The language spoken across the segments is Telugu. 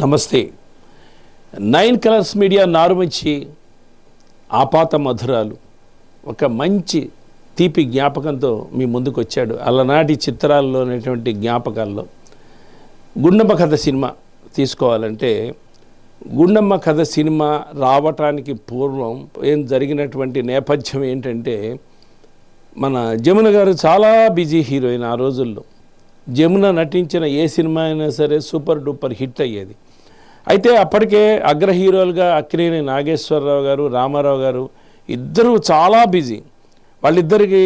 నమస్తే. నైన్ కలర్స్ మీడియా నారుమంచి ఆపాత మధురాలు. ఒక మంచి తీపి జ్ఞాపకంతో మీ ముందుకు వచ్చాడు అలనాటి చిత్రాల్లో ఉన్నటువంటి జ్ఞాపకాల్లో. గుండమ్మ కథ సినిమా తీసుకోవాలంటే గుండమ్మ కథ సినిమా రావటానికి పూర్వం ఏం జరిగినటువంటి నేపథ్యం ఏంటంటే మన జమున గారు చాలా బిజీ హీరోయిన్ ఆ రోజుల్లో. జమున నటించిన ఏ సినిమా అయినా సరే సూపర్ డూపర్ హిట్ అయ్యేది. అయితే అప్పటికే అగ్ర హీరోలుగా అక్కినేని నాగేశ్వరరావు గారు రామారావు గారు ఇద్దరు చాలా బిజీ. వాళ్ళిద్దరికి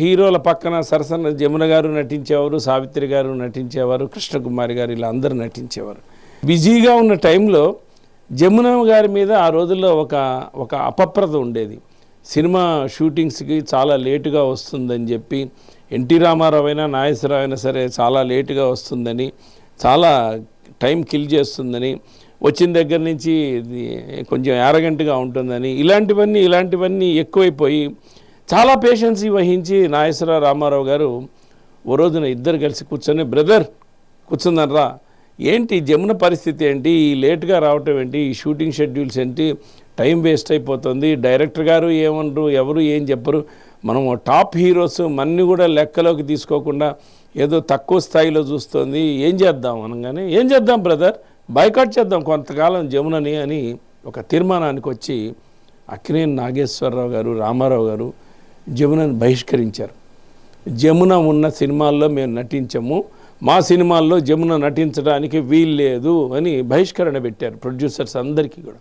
హీరోల పక్కన సరసన జమున గారు నటించేవారు సావిత్రి గారు నటించేవారు కృష్ణకుమారి గారు ఇలా అందరూ నటించేవారు. బిజీగా ఉన్న టైంలో జమున గారి మీద ఆ రోజుల్లో ఒక ఒక అపప్రద ఉండేది. సినిమా షూటింగ్స్కి చాలా లేటుగా వస్తుందని చెప్పి ఎన్టీ రామారావు అయినా నాగేశ్వరరావు అయినా సరే చాలా లేటుగా వస్తుందని చాలా టైం కిల్ చేస్తుందని వచ్చిన దగ్గర నుంచి కొంచెం యారగెంట్గా ఉంటుందని ఇలాంటివన్నీ ఇలాంటివన్నీ ఎక్కువైపోయి చాలా పేషెన్సీ వహించి నాగేశ్వర రామారావు గారు ఓ రోజున ఇద్దరు కలిసి కూర్చొని బ్రదర్ కూర్చుందనరా ఏంటి జమున పరిస్థితి ఏంటి? ఈ లేట్గా రావటం ఏంటి? ఈ షూటింగ్ షెడ్యూల్స్ ఏంటి? టైం వేస్ట్ అయిపోతుంది. డైరెక్టర్ గారు ఏమనరు? ఎవరు ఏం చెప్పరు? మనం టాప్ హీరోస్ మన్ని కూడా లెక్కలోకి తీసుకోకుండా ఏదో తక్కువ స్థాయిలో చూస్తుంది. ఏం చేద్దాం అనగానే ఏం చేద్దాం బ్రదర్? బైకాట్ చేద్దాం కొంతకాలం జమునని అని ఒక తీర్మానానికి వచ్చి అక్కినేని నాగేశ్వరరావు గారు రామారావు గారు జమునని బహిష్కరించారు. జమున ఉన్న సినిమాల్లో మేము నటించము. మా సినిమాల్లో జమున నటించడానికి వీల్లేదు అని బహిష్కరణ పెట్టారు ప్రొడ్యూసర్స్ అందరికీ కూడా.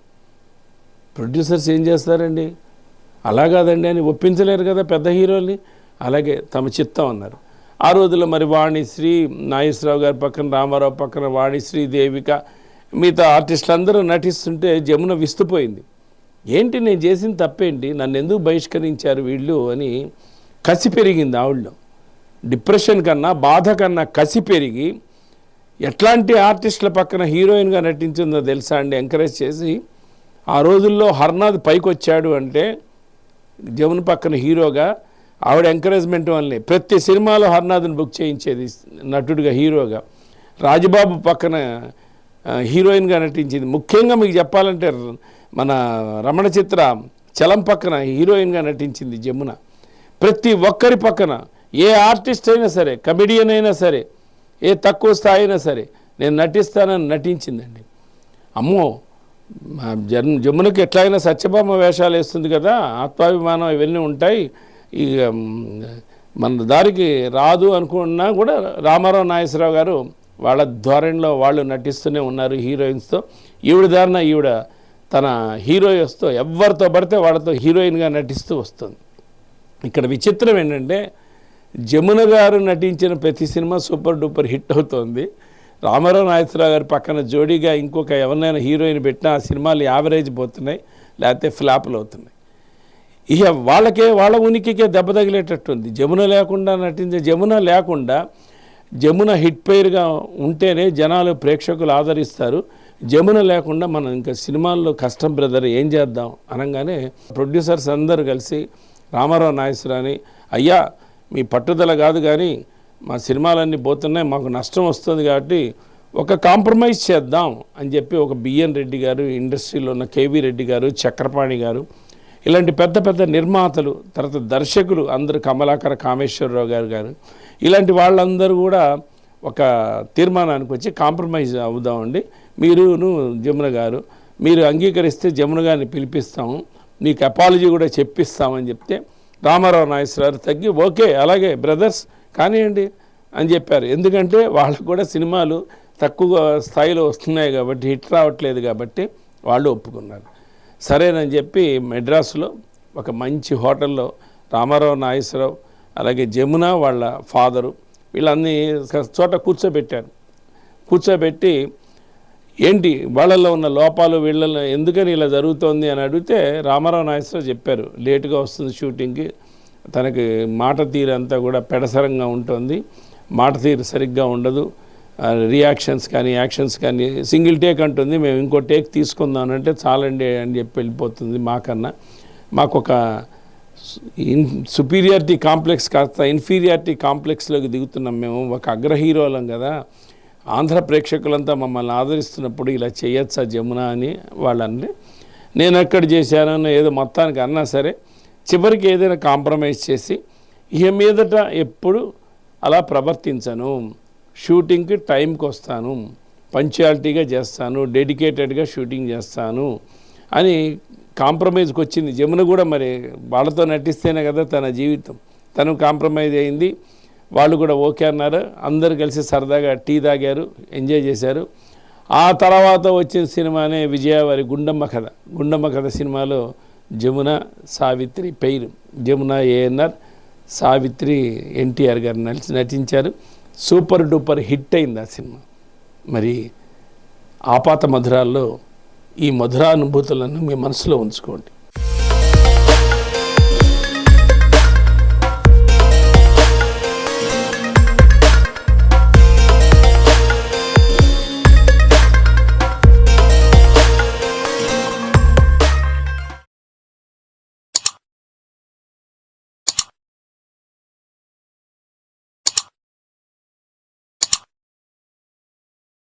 ప్రొడ్యూసర్స్ ఏం చేస్తారండి? అలా కాదండి అని ఒప్పించలేరు కదా పెద్ద హీరోల్ని. అలాగే తమ చిత్తం అన్నారు. ఆ రోజుల్లో మరి వాణిశ్రీ నాగేశ్వరరావు గారి పక్కన రామారావు పక్కన వాణిశ్రీ దేవిక మిగతా ఆర్టిస్టులు అందరూ నటిస్తుంటే జమున విస్తుపోయింది. ఏంటి నేను చేసిన తప్పేంటి? నన్ను ఎందుకు బహిష్కరించారు వీళ్ళు అని కసి పెరిగింది ఆవిడలో. డిప్రెషన్ కన్నా బాధ కన్నా కసి పెరిగి ఎట్లాంటి ఆర్టిస్టుల పక్కన హీరోయిన్గా నటించిందో తెలుసా అండి? ఎంకరేజ్ చేసి ఆ రోజుల్లో హర్నాథ్ పైకి వచ్చాడు అంటే జమున పక్కన హీరోగా ఆవిడ ఎంకరేజ్మెంట్ వల్లనే ప్రతి సినిమాలో హర్నాథ్ని బుక్ చేయించేది నటుడిగా హీరోగా. రాజబాబు పక్కన హీరోయిన్గా నటించింది. ముఖ్యంగా మీకు చెప్పాలంటే మన రమణ చిత్ర చలం పక్కన హీరోయిన్గా నటించింది జమున. ప్రతి ఒక్కరి పక్కన ఏ ఆర్టిస్ట్ అయినా సరే కమెడియన్ అయినా సరే ఏ తక్కువ స్థాయి అయినా సరే నేను నటిస్తానని నటించిందండి. అమ్మో జన్ జమునకి ఎట్లయినా సత్యభామ వేషాలు వేస్తుంది కదా ఆత్మాభిమానం ఇవన్నీ ఉంటాయి. ఇక మన దారికి రాదు అనుకున్నా కూడా రామారావు నాగేశ్వరరావు గారు వాళ్ళ ధోరణిలో వాళ్ళు నటిస్తూనే ఉన్నారు హీరోయిన్స్తో. ఈవిడ దారిన ఈవిడ తన హీరోయిన్స్తో ఎవరితో పడితే వాళ్ళతో హీరోయిన్గా నటిస్తూ వస్తుంది. ఇక్కడ విచిత్రం ఏంటంటే జమున గారు నటించిన ప్రతి సినిమా సూపర్ డూపర్ హిట్ అవుతోంది. రామారావు నాగేశ్వరరావు గారి పక్కన జోడీగా ఇంకొక ఎవరినైనా హీరోయిన్ పెట్టినా ఆ సినిమాలు యావరేజ్ పోతున్నాయి లేకపోతే ఫ్లాపులు అవుతున్నాయి. ఇక వాళ్ళకే వాళ్ళ ఉనికికే దెబ్బ తగిలేటట్టుంది. జమున లేకుండా నటించే జమున లేకుండా జమున హిట్ పేరుగా ఉంటేనే జనాలు ప్రేక్షకులు ఆదరిస్తారు. జమున లేకుండా మనం ఇంకా సినిమాల్లో కష్టం బ్రదర్ ఏం చేద్దాం అనగానే ప్రొడ్యూసర్స్ అందరూ కలిసి రామారావు నాగేశ్వరాని అయ్యా మీ పట్టుదల కాదు కానీ మా సినిమాలన్నీ పోతున్నాయి మాకు నష్టం వస్తుంది కాబట్టి ఒక కాంప్రమైజ్ చేద్దాం అని చెప్పి ఒక బిఎన్ రెడ్డి గారు ఇండస్ట్రీలో ఉన్న కేవీ రెడ్డి గారు చక్రపాణి గారు ఇలాంటి పెద్ద పెద్ద నిర్మాతలు తర్వాత దర్శకులు అందరూ కమలాకర కామేశ్వరరావు గారు గారు ఇలాంటి వాళ్ళందరూ కూడా ఒక తీర్మానానికి వచ్చి కాంప్రమైజ్ అవుదామండి. మీరును జమున గారు మీరు అంగీకరిస్తే జమున గారిని పిలిపిస్తాము మీకు అపాలజీ కూడా చెప్పిస్తామని చెప్తే రామారావు నాగేశ్వరరావు తగ్గి ఓకే అలాగే బ్రదర్స్ కానివ్వండి అని చెప్పారు. ఎందుకంటే వాళ్ళకు కూడా సినిమాలు తక్కువ స్థాయిలో వస్తున్నాయి కాబట్టి హిట్ రావట్లేదు కాబట్టి వాళ్ళు ఒప్పుకున్నారు. సరేనని చెప్పి మెడ్రాస్లో ఒక మంచి హోటల్లో రామారావు నాగేశ్వరరావు అలాగే జమున వాళ్ళ ఫాదరు వీళ్ళన్నీ చోట కూర్చోబెట్టారు. కూర్చోబెట్టి ఏంటి వాళ్ళల్లో ఉన్న లోపాలు వీళ్ళల్లో ఎందుకని ఇలా జరుగుతోంది అని అడిగితే రామారావు నాగేశ్వరరావు చెప్పారు. లేటుగా వస్తుంది షూటింగ్కి. తనకి మాట తీరు అంతా కూడా పెడసరంగా ఉంటుంది. మాట తీరు సరిగ్గా ఉండదు. రియాక్షన్స్ కానీ యాక్షన్స్ కానీ సింగిల్ టేక్ అంటుంది మేము ఇంకో టేక్ తీసుకుందామంటే చాలండి అని చెప్పి వెళ్ళిపోతుంది మాకన్నా. మాకు ఒక ఇన్ సుపీరియారిటీ కాంప్లెక్స్ కాస్త ఇన్ఫీరియారిటీ కాంప్లెక్స్లోకి దిగుతున్నాం మేము. ఒక అగ్ర హీరోలం కదా. ఆంధ్ర ప్రేక్షకులంతా మమ్మల్ని ఆదరిస్తున్నప్పుడు ఇలా చేయొచ్చా జమున అని వాళ్ళని నేను ఎక్కడ చేశానో ఏదో మొత్తానికి అన్నా సరే చివరికి ఏదైనా కాంప్రమైజ్ చేసి ఇక మీదట ఎప్పుడు అలా ప్రవర్తించను. షూటింగ్కి టైంకి వస్తాను. పంచువాలిటీగా చేస్తాను. డెడికేటెడ్గా షూటింగ్ చేస్తాను అని కాంప్రమైజ్కి వచ్చింది. జమున కూడా మరి వాళ్ళతో నటిస్తేనే కదా తన జీవితం. తను కాంప్రమైజ్ అయింది. వాళ్ళు కూడా ఓకే అన్నారు. అందరు కలిసి సరదాగా టీ తాగారు ఎంజాయ్ చేశారు. ఆ తర్వాత వచ్చిన సినిమానే విజయవారి గుండమ్మ కథ. గుండమ్మ కథ సినిమాలో Jamuna Savitri pair Jamuna ANR Savitri NTR garu నలిసి నటించారు సూపర్ డూపర్ హిట్ అయింది ఆ సినిమా. మరి ఆపాత మధురాల్లో ఈ మధురానుభూతులను మీ మనసులో ఉంచుకోండి.